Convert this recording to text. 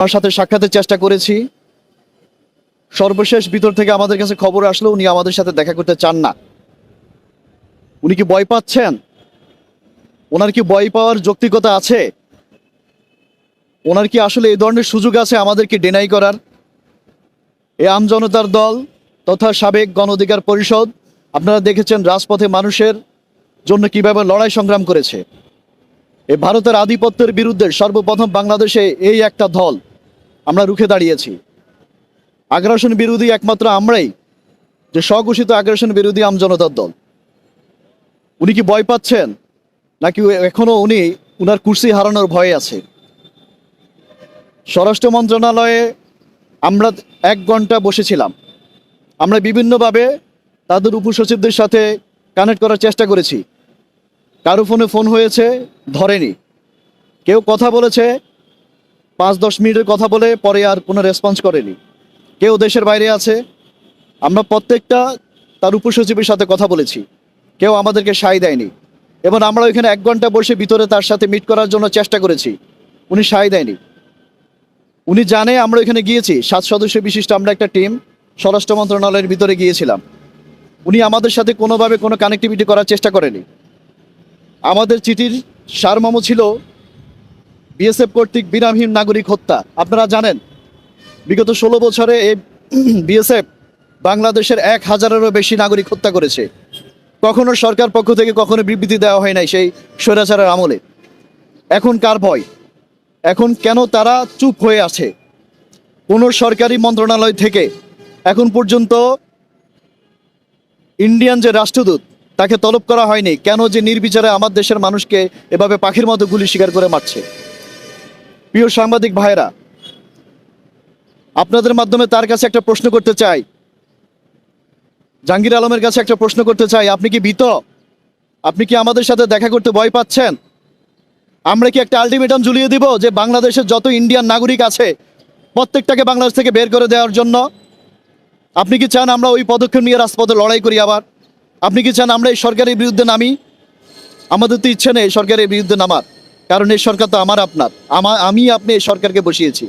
আমার সাথে সাক্ষাতের চেষ্টা করেছি। সর্বশেষ ভিতর থেকে আমাদের কাছে খবর আসলো, উনি আমাদের সাথে দেখা করতে চান না। উনি কি ভয় পাচ্ছেন? ওনার কি ভয় পাওয়ার যৌক্তিকতা আছে? ওনার কি আসলে এই ধরনের সুযোগ আছে আমাদেরকে ডেনাই করার? এই আমজনতার দল তথা সাবেক গণ অধিকার পরিষদ, আপনারা দেখেছেন রাজপথে মানুষের জন্য কীভাবে লড়াই সংগ্রাম করেছে। এই ভারতের আধিপত্যের বিরুদ্ধে সর্বপ্রথম বাংলাদেশে এই একটা দল আমরা রুখে দাঁড়িয়েছি। আগ্রাসন বিরোধী একমাত্র আমরাই যে স্বঘোষিত আগ্রাসন বিরোধী আমজনতার দল। উনি কি ভয় পাচ্ছেন? নাকি এখনও উনি উনার কুর্সি হারানোর ভয়ে আছে? স্বরাষ্ট্র মন্ত্রণালয়ে আমরা এক ঘণ্টা বসেছিলাম। আমরা বিভিন্নভাবে তাদের উপসচিবদের সাথে কানেক্ট করার চেষ্টা করেছি। কারও ফোনে ফোন হয়েছে, ধরেনি। কেউ কথা বলেছে পাঁচ দশ মিনিটের কথা বলে পরে আর কোনো রেসপন্স করেনি। কেউ দেশের বাইরে আছে, আমরা প্রত্যেকটা তার উপসচিবের সাথে কথা বলেছি। কেউ আমাদেরকে সায় দেয়নি। এবং আমরা ওইখানে এক ঘণ্টা বসে ভিতরে তার সাথে মিট করার জন্য চেষ্টা করেছি। উনি সায় দেয়নি। উনি জানে আমরা ওইখানে গিয়েছি। সাত সদস্য বিশিষ্ট আমরা একটা টিম স্বরাষ্ট্র মন্ত্রণালয়ের ভিতরে গিয়েছিলাম। উনি আমাদের সাথে কোনোভাবে কোনো কানেক্টিভিটি করার চেষ্টা করেনি। আমাদের চিঠির সারমর্ম ছিল বিএসএফ কর্তৃক বিরামহীন নাগরিক হত্যা। আপনারা জানেন, বিগত ষোলো বছরে এই বিএসএফ বাংলাদেশের এক হাজারেরও বেশি নাগরিক হত্যা করেছে। কখনো সরকার পক্ষ থেকে কখনো বিবৃতি দেওয়া হয় নাই সেই স্বৈরাচারের আমলে। এখন কার ভয়? এখন কেন তারা চুপ হয়ে আছে? কোনো সরকারি মন্ত্রণালয় থেকে এখন পর্যন্ত ইন্ডিয়ান যে রাষ্ট্রদূত, তাকে তলব করা হয়নি। কেন যে নির্বিচারে আমার দেশের মানুষকে এভাবে পাখির মতো গুলি শিকার করে মারছে? প্রিয় সাংবাদিক ভাইরা আপনাদের মাধ্যমে তার কাছে একটা প্রশ্ন করতে চাই। জাহাঙ্গীর আলমের কাছে একটা প্রশ্ন করতে চাই, আপনি কি ভীত? আপনি কি আমাদের সাথে দেখা করতে ভয় পাচ্ছেন? আমরা কি একটা আলটিমেটাম ঝুলিয়ে দিব যে বাংলাদেশের যত ইন্ডিয়ান নাগরিক আছে, প্রত্যেকটাকে বাংলাদেশ থেকে বের করে দেওয়ার জন্য? আপনি কি চান আমরা ওই পদক্ষেপ নিয়ে রাজপথে লড়াই করি আবার? আপনি কি চান আমরা এই সরকারের বিরুদ্ধে নামি? আমাদের তো ইচ্ছে নেই সরকারের বিরুদ্ধে নামার। কারণ এই সরকার তো আমার আপনার। আমি আপনি এই সরকারকে বসিয়েছি।